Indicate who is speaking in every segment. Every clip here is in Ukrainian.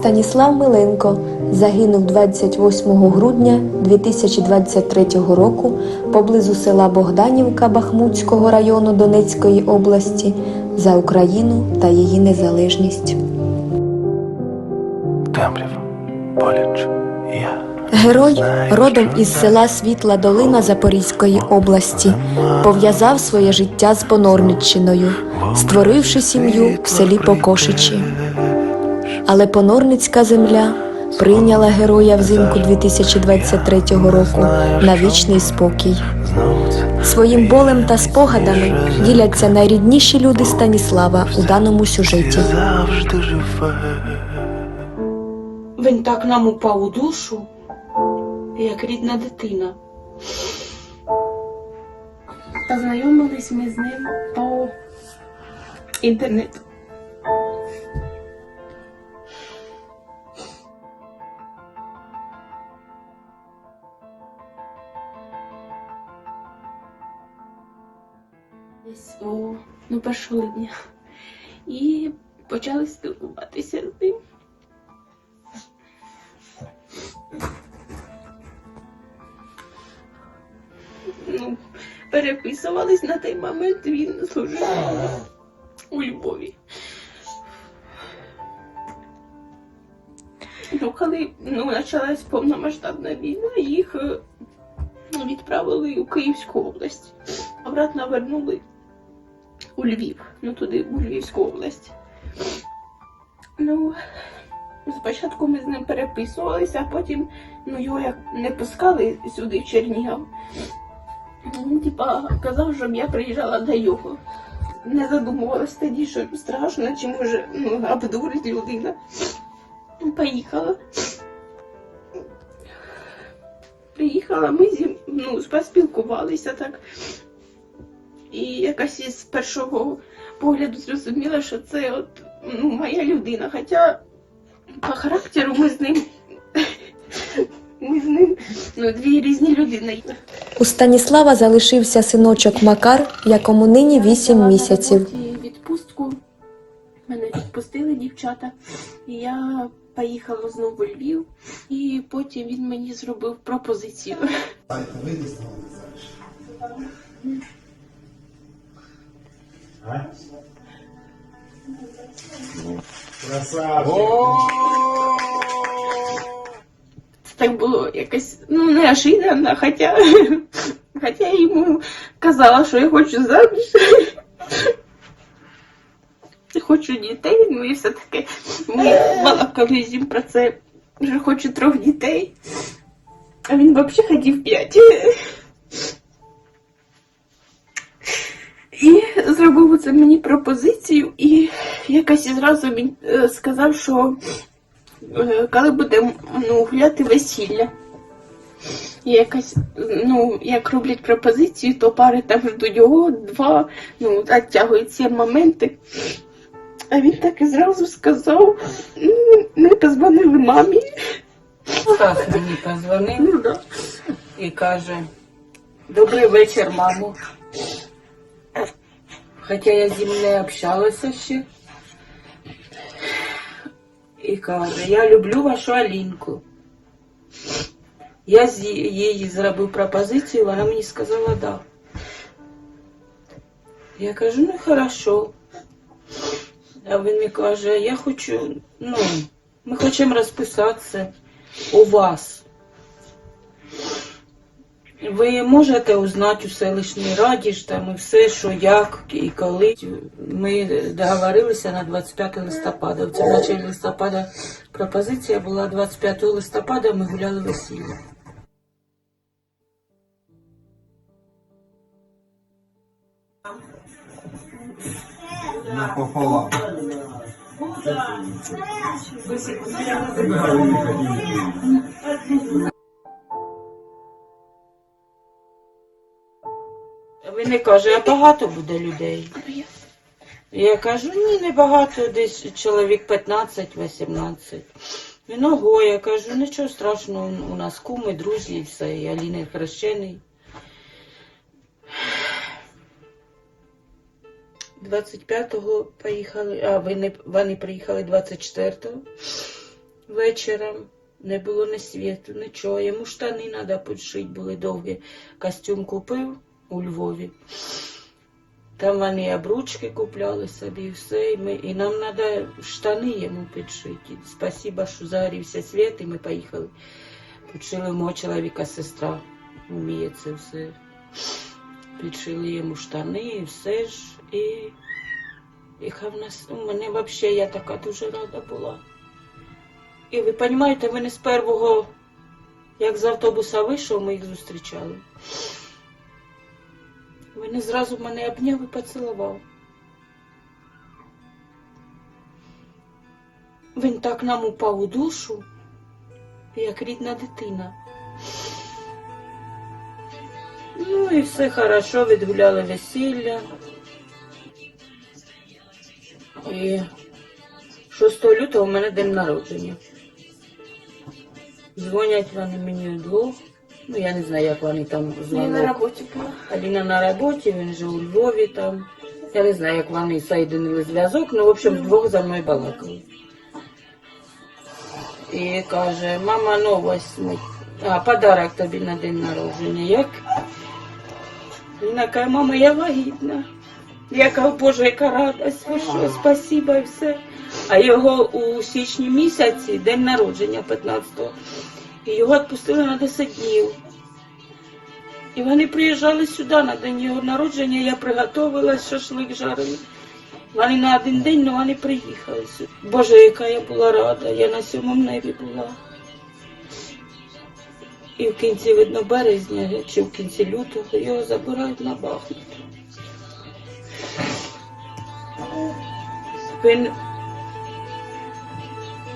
Speaker 1: Станіслав Миленко загинув 28 грудня 2023 року поблизу села Богданівка Бахмутського району Донецької області за Україну та її незалежність.
Speaker 2: Темрява, боліч, я.
Speaker 1: Герой родом із села Світла Долина Запорізької області пов'язав своє життя з Понорниччиною, створивши сім'ю в селі Покошичі. Але понорницька земля прийняла героя взимку 2023 року на вічний спокій. Своїм болем та спогадами діляться найрідніші люди Станіслава у даному сюжеті.
Speaker 3: Він так нам упав у душу, як рідна дитина. Познайомились ми з ним по інтернету. У ну, 1 липня. І почали спілкуватися з ним. ну, переписувались на той момент, він служив у Львові. Ну, коли ну, почалась повномасштабна війна, їх е, відправили у Київську область. Обратно вернули у Львів, ну туди, у Львівську область. Ну, спочатку ми з ним переписувалися, а потім ну, його як не пускали сюди, в Чернігів. Він типа казав, щоб я приїжджала до його. Не задумувалась тоді, що страшно, чи може ну, обдурить людина. Поїхала. Приїхала, ми зі ну, поспілкувалися так. І якось із першого погляду зрозуміла, що це от ну, моя людина. Хоча по характеру ми з ним. Ми з ним ну, дві різні людини.
Speaker 1: У Станіслава залишився синочок Макар, якому нині 8 місяців.
Speaker 3: Відпустку мене відпустили дівчата, і я поїхала знову у Львів, і потім він мені зробив пропозицію.
Speaker 4: Вийди з. А? Красавчик.
Speaker 3: Це так було якось ну неожиданно, хоча, хоча я йому казала, що я хочу заміж. Хочу дітей, ну і все таки ми балакали з ним про це. Вже хочу трьох дітей. А він взагалі хотів п'ять. Зробив це мені пропозицію, і якось зразу він е, сказав, що е, коли буде ну, гуляти весілля. І якась, ну, як роблять пропозицію, то пари там ждуть його, два, ну, оттягують ці моменти. А він так і зразу сказав, ну, ми позвонили мамі.
Speaker 5: Стас мені позвонив
Speaker 3: Ну, да.
Speaker 5: і каже: Добрий вечір, мамо. Хоча я з ним не общалася ще. І каже, я люблю вашу Алінку. Я з ї- їй зробив пропозицію, вона мені сказала да. Я кажу, ну хорошо. А він мені каже, я хочу, ну, ми хочемо розписатися у вас. Ви можете узнати у селищній раді ж там і все, що як і коли. Ми договорилися на 25 листопада. В цьому началі листопада пропозиція була 25 листопада, ми гуляли весілля.
Speaker 4: Напополам.
Speaker 5: Не каже, а багато буде людей. Я кажу, ні, не багато, десь чоловік 15-18. Він ого, я кажу, нічого страшного, у нас куми, друзі, і все, і Аліни хрещений. 25-го поїхали, а вони, вони приїхали 24-го. вечором не було ні світу, нічого. Йому штани треба підшити, були довгі. Костюм купив у Львові. Там вони обручки купляли собі, все. І, ми, і нам треба штани йому підшити. Спасибо, що загорівся світ, і ми поїхали. Підшили мого чоловіка сестра. Вміє це все. Підшили йому штани і все ж. І, і хай нас, у мене взагалі я така дуже рада була. І ви розумієте, ви не з першого, як з автобуса вийшов, ми їх зустрічали. Він зразу мене обняв і поцілував. Він так нам упав у душу, як рідна дитина. Ну і все хорошо, відгуляли весілля. І 6 лютого у мене день народження. Дзвонять вони мені вдвох. Ну, я не знаю, як вони там
Speaker 3: Я на роботі була.
Speaker 5: Аліна на роботі, він же у Львові там. Я не знаю, як вони соєдинили зв'язок, ну, в общем, вдвох за мною балакали. І каже, мама новость. ми- А, подарок тобі на день народження. Як? Вона каже, мама, я вагітна. Я кажу, Боже, яка радость, ви що, спасіба і все. А його у січні місяці, день народження 15-го, і його відпустили на 10 днів. І вони приїжджали сюди на день його народження, я приготувала шашлик жарили. Вони на один день, але вони приїхали сюди. Боже, яка я була рада, я на сьомому небі була. І в кінці, видно, березня чи в кінці лютого його забирають на Бахмут.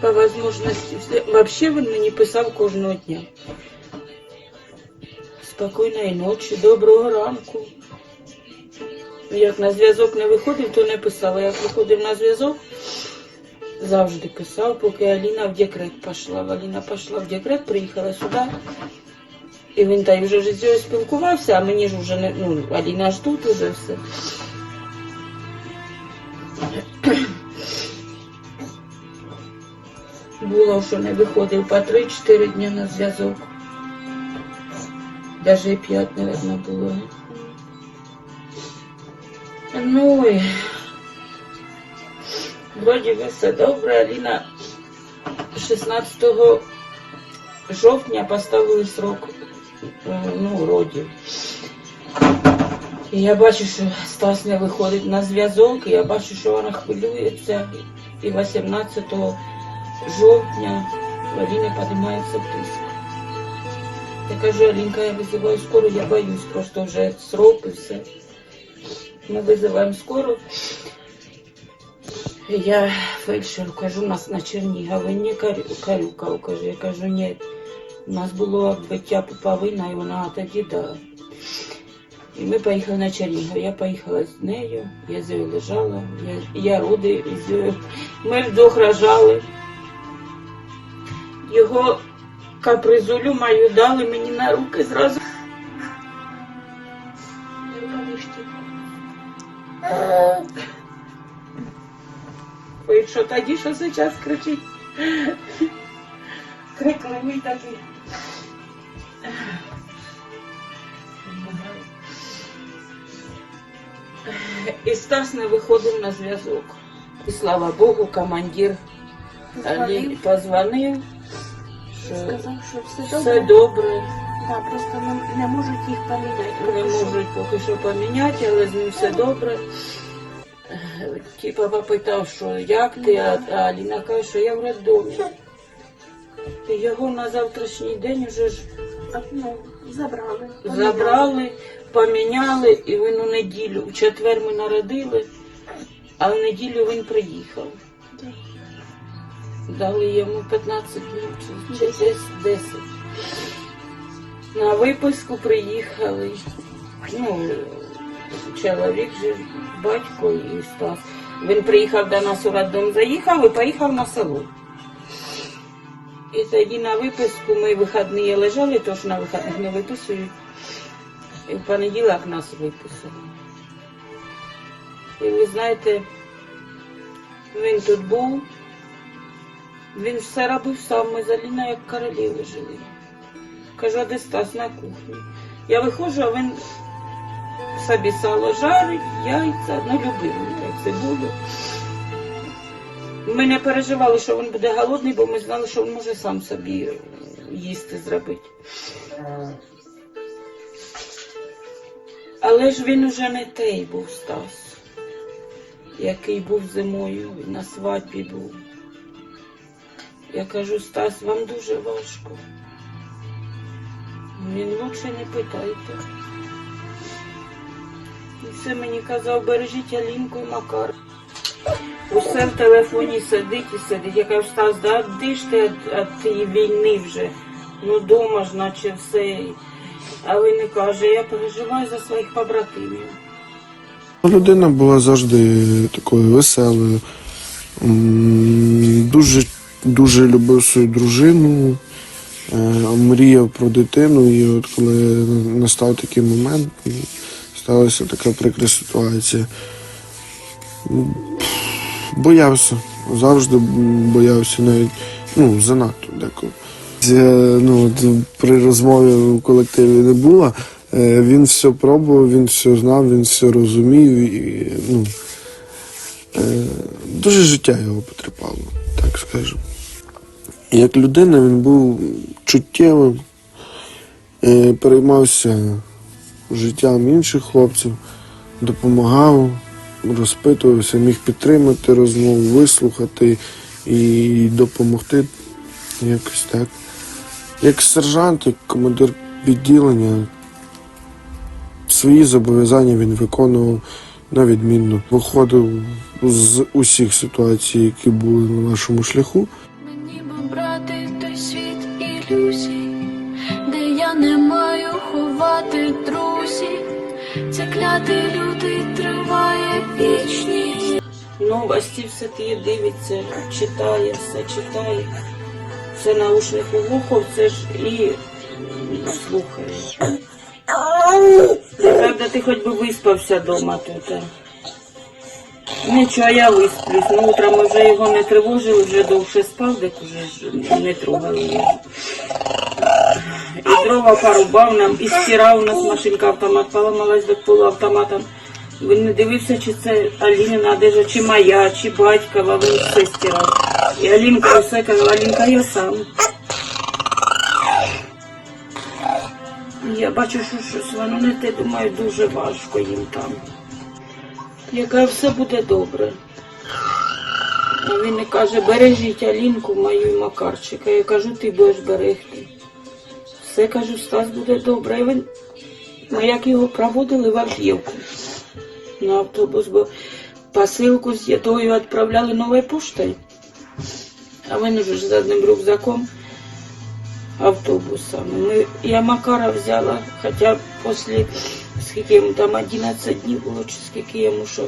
Speaker 5: По можливості, взагалі він мені писав кожного дня. Спокійної ночі, доброго ранку. Як на зв'язок не виходив, то не писав. Як виходив на зв'язок, завжди писав, поки Аліна в декрет пішла. Аліна пішла в декрет, приїхала сюди. І він та й вже з нею спілкувався, а мені ж вже не. Ну, Аліна ж тут уже все. Було, що не виходив по 3-4 дні на зв'язок. Даже і п'ять, наверное, було. Ну і вроді би все добре. Аліна 16 жовтня поставили срок е, ну, родів. І я бачу, що Стас не виходить на зв'язок, і я бачу, що вона хвилюється. І 18 жовтня в Аліни піднімається тиск. Я кажу, Алінка, я визиваю скору, я боюсь, просто вже срок і все. Ми визиваємо скору. Я фельдшеру кажу, у нас на Черніговині карюка, кажу, я кажу, ні, у нас було відбиття пуповина, і вона «А, тоді да. І ми поїхали на Чернігов. Я поїхала з нею, я з нею лежала, я, я роди з нею. Ми вдвох рожали. Його капризулю мою дали мені на руки зразу. Ой, що тоді, що зараз кричить? Крикливий такий. І Стас не виходив на зв'язок. І слава Богу, командир Алі позвонив, Що
Speaker 3: Сказав, що все
Speaker 5: все
Speaker 3: добре.
Speaker 5: добре.
Speaker 3: Да, просто не, не можуть їх поміняти.
Speaker 5: Не
Speaker 3: поки що.
Speaker 5: можуть поки що поміняти, але з ним все добре. Е, Типа попитав, що як ти, а а Аліна каже, що я в роддомі. І його на завтрашній день вже ж
Speaker 3: Ну, забрали.
Speaker 5: забрали, поміняли, і він у неділю. У четвер ми народили, а в неділю він приїхав. Дали йому 15 днів чи, десь 10. На виписку приїхали. Ну, чоловік же, батько і Стас. Він приїхав до нас у роддом, заїхав і поїхав на село. І тоді на виписку ми вихідні лежали, тож на вихідних не виписують. І в понеділок нас виписали. І ви знаєте, він тут був, Він все робив сам, ми з Аліною як королеви жили. Кажу, а де Стас на кухні? Я виходжу, а він собі сало жарить, яйця, ну любив так цибулю. Ми не переживали, що він буде голодний, бо ми знали, що він може сам собі їсти зробити. Але ж він уже не той був Стас, який був зимою, на свадьбі був. Я кажу, Стас, вам дуже важко. Він лучше не питайте. І все мені казав, бережіть Алінку і Макар. Усе в телефоні сидить і сидить. Я кажу, Стас, да ти від, тієї війни вже? Ну дома ж, наче все. А він не каже, я переживаю за своїх побратимів.
Speaker 6: Людина була завжди такою веселою. Дуже, дуже любив свою дружину, е, мріяв про дитину. І от коли настав такий момент, ну, сталася така прикра ситуація. Боявся, завжди боявся навіть ну, занадто деколи. Е, Ну, при розмові в колективі не було. Е, Він все пробував, він все знав, він все розумів. І, ну, дуже життя його потріпало, так скажемо. Як людина він був чуттєвим, е, переймався життям інших хлопців, допомагав, розпитувався, міг підтримати розмову, вислухати і допомогти якось так. Як сержант, як командир відділення, свої зобов'язання він виконував на відмінно. Виходив з усіх ситуацій, які були на нашому шляху.
Speaker 7: Ховати друзів. Це клятий лютий триває вічність.
Speaker 5: Новості все ті дивиться, читає, все читає. Це наушник у вухо, це ж і м, слухає. Правда, ти хоч би виспався вдома тут. Нічого, я висплюсь. Ну, утром ми вже його не тривожили, вже довше спав, так уже ж не трогали дрова порубав нам, і стирав у нас машинка автомат поламалась до полуавтоматом. Він не дивився, чи це Алінина одежа, чи моя, чи батькова, він все стирав. І Алінка все казала, Алінка, я сам. Я бачу, що щось воно не те, думаю, дуже важко їм там. Я кажу, все буде добре. А він каже, бережіть Алінку, мою і Макарчика. Я кажу, ти будеш берегти. Все кажу, Стас буде добре. І він, як його проводили в Авдіївку на автобус, бо посилку з їдою відправляли новою поштою. А він уже з одним рюкзаком автобусами. Ми, я Макара взяла, хоча після, скільки йому там 11 днів було, чи скільки йому що.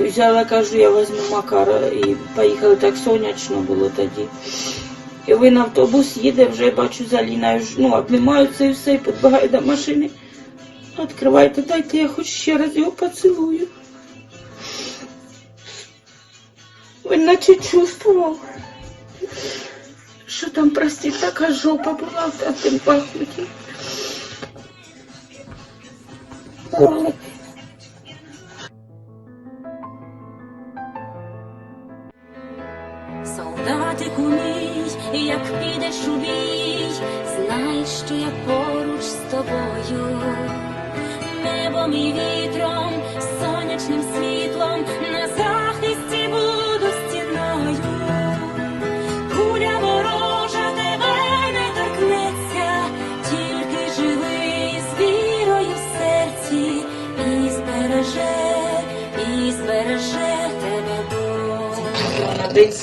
Speaker 5: Взяла, кажу, я візьму Макара і поїхали так сонячно було тоді. І він автобус їде, вже бачу за Ліною, ну, обнімаються і все, і підбігаю до машини. Відкривайте, дайте, я хоч ще раз його поцілую. Він наче чувствував, що там, прості, така жопа була в тим пахнуті.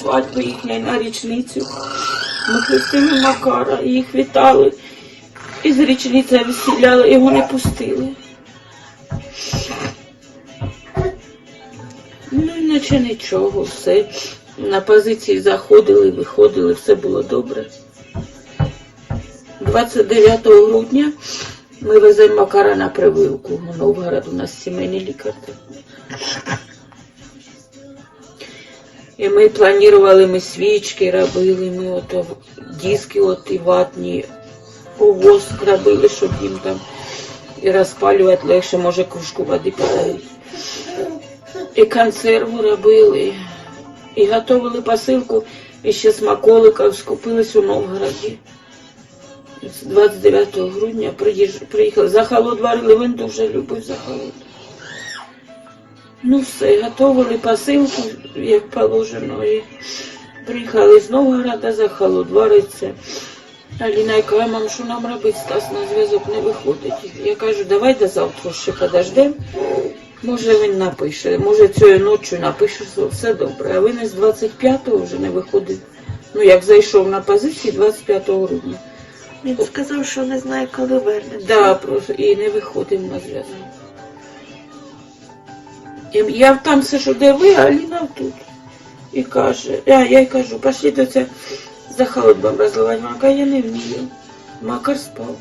Speaker 5: Свадьби їхньої на річницю. Ми хрестили Макара, і їх вітали. І з річниця весіляли, його не пустили. Ну, іначе нічого, все. На позиції заходили, виходили, все було добре. 29 грудня ми веземо Макара на прививку. У Новгород у нас сімейний лікар. І ми планували, ми свічки робили, ми ото диски от і ватні воск робили, щоб їм там і розпалювати легше, може кружку води подати. І консерву робили, і готували посилку, і ще смаколиків скупились у Новгороді. 29 грудня приїхали. Захолод варили, він дуже любив захолод. Ну все, готували посилку, як положено, і приїхали з Новгорода, захолод вариться. Аліна каже, мам, що нам робити, Стас на зв'язок не виходить. Я кажу, давай до завтра ще подождемо. Може він напише, може цією ночі напише, що все добре. А він із 25-го вже не виходить. Ну, як зайшов на позиції 25 грудня.
Speaker 3: Він сказав, що не знає, коли вернеться.
Speaker 5: Да, просто і не виходив на зв'язок. І Я там сижу, де ви, а Аліна тут. І каже, а я й кажу, пошли до це за холодом розливати. Вона каже, я не вмію. Макар спав.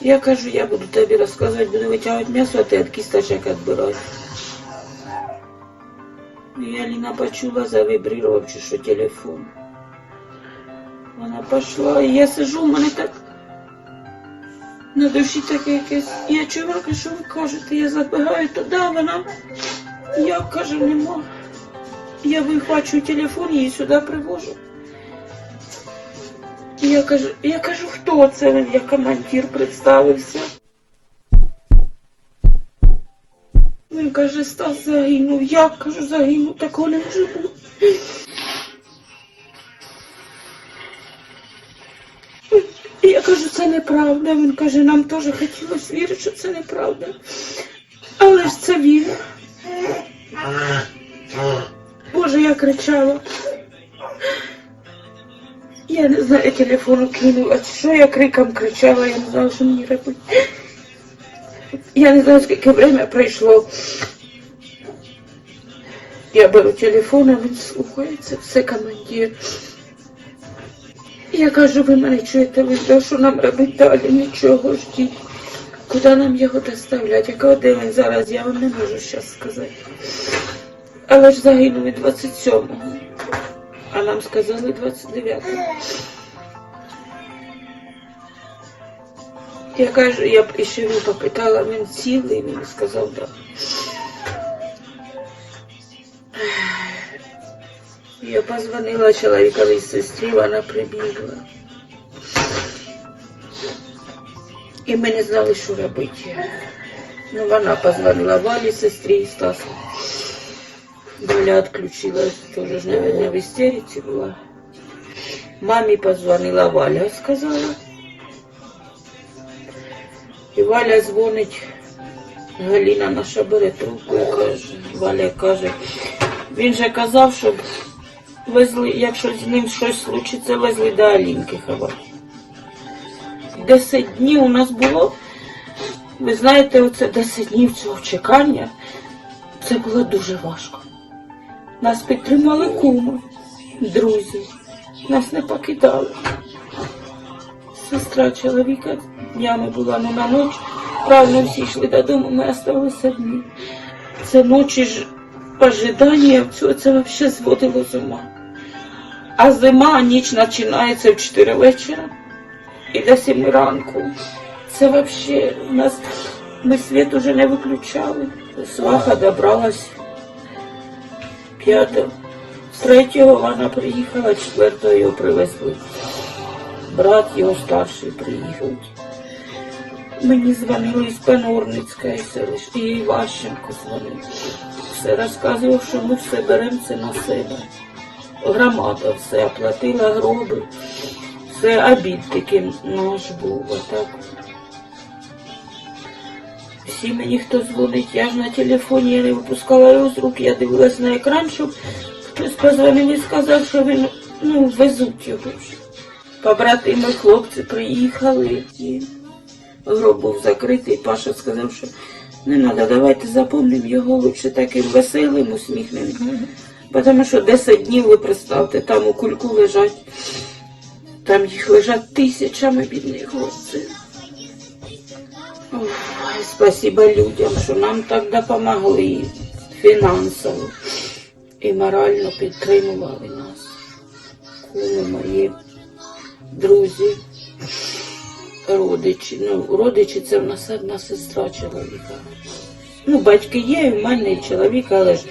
Speaker 5: Я кажу, я буду тобі розказувати, буду витягувати м'ясо, а ти від кісточок відбирай. І Аліна почула, завібрував, чи що телефон. Вона пішла, і я сижу, в мене так На душі таке якесь. Я чувака, що ви кажете, я забігаю туди, вона. Я кажу, нема. Я вихвачую телефон, її сюди привожу. Я кажу, я кажу, хто це? Він як командир представився. Він каже, Стас загинув. Я кажу, загинув, такого не може бути. Я кажу, це неправда. Він каже, нам теж хотілося вірити, що це неправда. Але ж це він. Боже, я кричала. Я не знаю, телефон кинула. Що я криком кричала, я не знала, що мені робити. Я не знаю, скільки время пройшло. Я беру телефон, а він слухається, все командир. Я кажу, ви мене чуєте, ви що, нам робити далі? Нічого ждіть. Куди нам його доставляти? Якого де зараз, я вам не можу зараз сказати. Але ж загинув і 27-го. А нам сказали 29-го. Я кажу, я б ще він попитала, він цілий, він сказав, так. Я позвонила чоловіковій сестрі, вона прибігла. І ми не знали, що робити. Ну, вона позвонила Валі, сестрі і Стасу. Валя відключилась, теж, наверное, в істериці була. Мамі позвонила Валя, сказала. І Валя дзвонить, Галіна наша бере трубку і каже, Валя каже, він же казав, щоб везли, якщо з ним щось случиться, везли до Алінки ховати. Десять днів у нас було. Ви знаєте, оце 10 днів цього чекання. Це було дуже важко. Нас підтримали куми, друзі. Нас не покидали. Сестра чоловіка днями була не на ніч. Правильно всі йшли додому, ми залишилися одні. Це ночі ж ожидання, все це взагалі зводило з ума. А зима, ніч починається в 4 вечора і до 7 ранку. Це взагалі у нас ми світ уже не виключали. Сваха добралась п'ятого. Третього вона приїхала, четвертого його привезли. Брат його старший приїхав. Мені дзвонили із Панорницької селища, і Іващенко дзвонив. Все розказував, що ми все беремо це на себе. Громада все оплатила гроби. Це обід такий наш був, отак. Всі мені хто дзвонить, я ж на телефоні я не випускала його з рук, я дивилась на екран, щоб хтось позвонив і сказав, що він ну, везуть його. Побратими хлопці приїхали, і гроб був закритий. Паша сказав, що не треба, давайте запомнимо його лучше таким веселим, усміхненим. Тому що 10 днів, ви представте, там у кульку лежать, там їх лежать тисячами бідних хлопців. Спасибо людям, що нам так допомогли фінансово. і морально підтримували нас. Куми мої, друзі, родичі. Ну, родичі це в нас одна сестра чоловіка. Ну, батьки є, в мене чоловік, але ж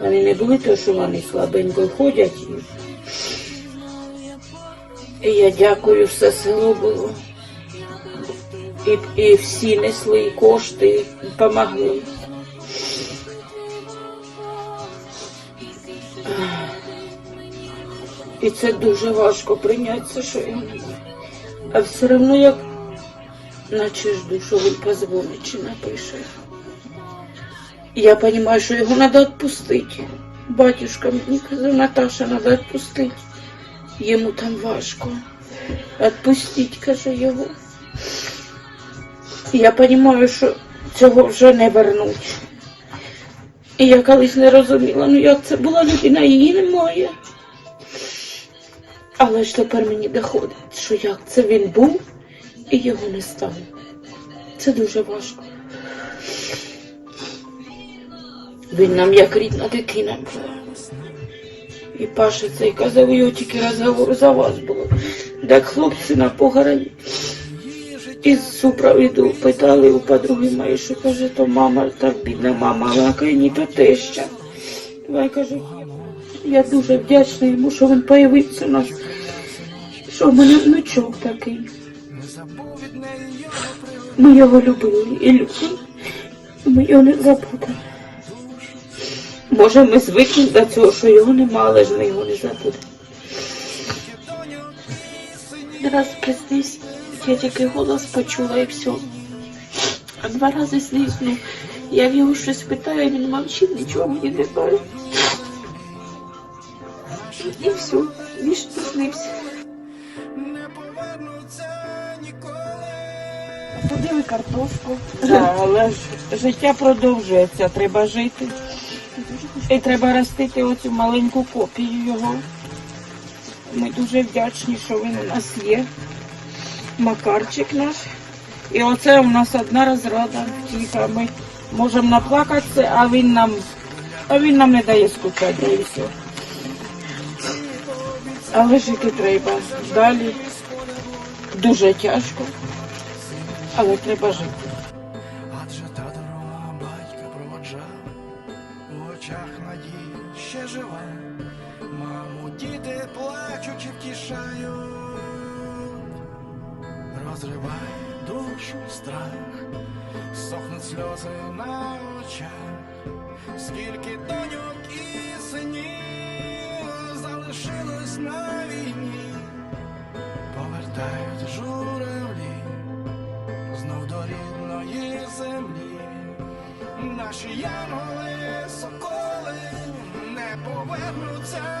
Speaker 5: вони не були, то що вони слабенько ходять. І, я дякую, все село було. І, і всі несли кошти, і допомогли. І це дуже важко прийняти, що його немає. А все одно як наче жду, що він позвонить чи напише. Я розумію, що його треба відпустити. Батюшка мені казав, Наташа, треба відпустити. Йому там важко. Відпустіть, каже його. Я розумію, що цього вже не вернуть. І я колись не розуміла, ну як це була людина, її немає. Але ж тепер мені доходить, що як це він був і його не стало. Це дуже важко. Він нам як рідна дитина була. І Паша цей казав, його тільки розговор за вас було. Так хлопці на похороні. Із супровіду питали у подруги моєї, що каже, то мама, так бідна мама, а вона каже, ні, то теща. Я кажу, я дуже вдячна йому, що він появився у нас. Що в мене внучок такий. Ми його любили і любимо. Ми його не забудемо. Може, ми звикли до цього, що його нема, але ж ми його не забудемо.
Speaker 3: Раз приснився, я тільки голос почула і все. А два рази снився, я в його щось питаю, він мовчить, нічого мені не каже. І все, більше не снився. Ходили картошку.
Speaker 5: Так, але ж життя продовжується, треба жити. І треба ростити оцю маленьку копію його. Ми дуже вдячні, що він у нас є. Макарчик наш. І оце у нас одна розрада втіха. Ми можемо наплакатися, а він нам, а він нам не дає скучати і все. Але жити треба. Далі дуже тяжко, але треба жити.
Speaker 8: Адже та дорога батька проводжав, у очах надії ще жива. Маму, діти плачучи втішають, розриває душу страх, сохнуть сльози на очах, скільки доньок і синів залишилось на війні, Наші янголи, соколи не повернуться.